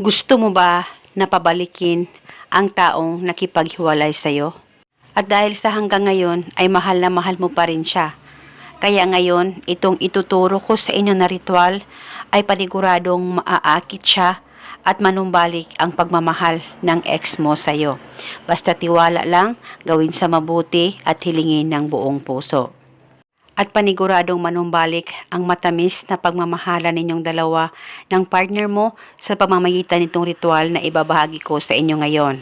Gusto mo ba na pabalikin ang taong nakipaghiwalay sa'yo? At dahil sa hanggang ngayon ay mahal na mahal mo pa rin siya. Kaya ngayon, itong ituturo ko sa inyo na ritual ay paniguradong maaakit siya at manumbalik ang pagmamahal ng ex mo sa'yo. Basta tiwala lang, gawin sa mabuti at hilingin ng buong puso at paniguradong manumbalik ang matamis na pagmamahala ninyong dalawa ng partner mo sa pamamagitan nitong ritual na ibabahagi ko sa inyo ngayon.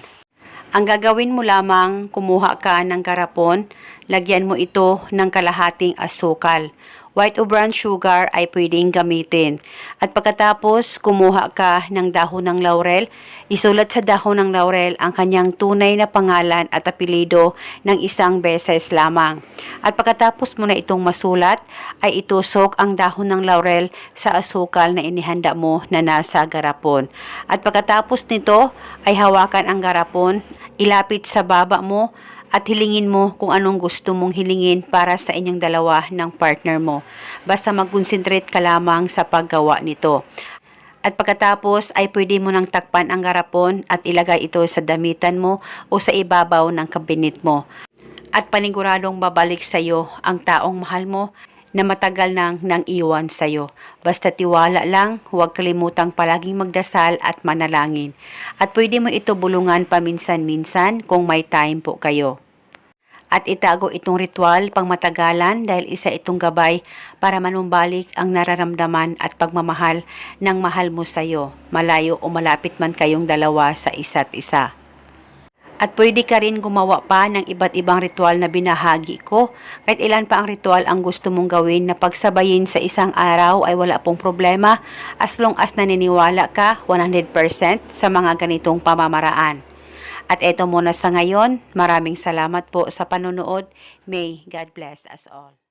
Ang gagawin mo lamang, kumuha ka ng garapon, lagyan mo ito ng kalahating asukal. White o brown sugar ay pwedeng gamitin. At pagkatapos, kumuha ka ng dahon ng laurel, isulat sa dahon ng laurel ang kanyang tunay na pangalan at apelido ng isang beses lamang. At pagkatapos mo na itong masulat, ay itusok ang dahon ng laurel sa asukal na inihanda mo na nasa garapon. At pagkatapos nito, ay hawakan ang garapon, ilapit sa baba mo, at hilingin mo kung anong gusto mong hilingin para sa inyong dalawa ng partner mo. Basta mag-concentrate ka lamang sa paggawa nito. At pagkatapos ay pwede mo nang takpan ang garapon at ilagay ito sa damitan mo o sa ibabaw ng kabinet mo. At paniguradong babalik sa iyo ang taong mahal mo na matagal nang nang iwan sa iyo. Basta tiwala lang, huwag kalimutang palaging magdasal at manalangin. At pwede mo ito bulungan paminsan-minsan kung may time po kayo. At itago itong ritual pang matagalan dahil isa itong gabay para manumbalik ang nararamdaman at pagmamahal ng mahal mo sa iyo, malayo o malapit man kayong dalawa sa isa't isa. At pwede ka rin gumawa pa ng iba't ibang ritual na binahagi ko. Kahit ilan pa ang ritual ang gusto mong gawin na pagsabayin sa isang araw ay wala pong problema as long as naniniwala ka 100% sa mga ganitong pamamaraan. At eto muna sa ngayon, maraming salamat po sa panonood. May God bless us all.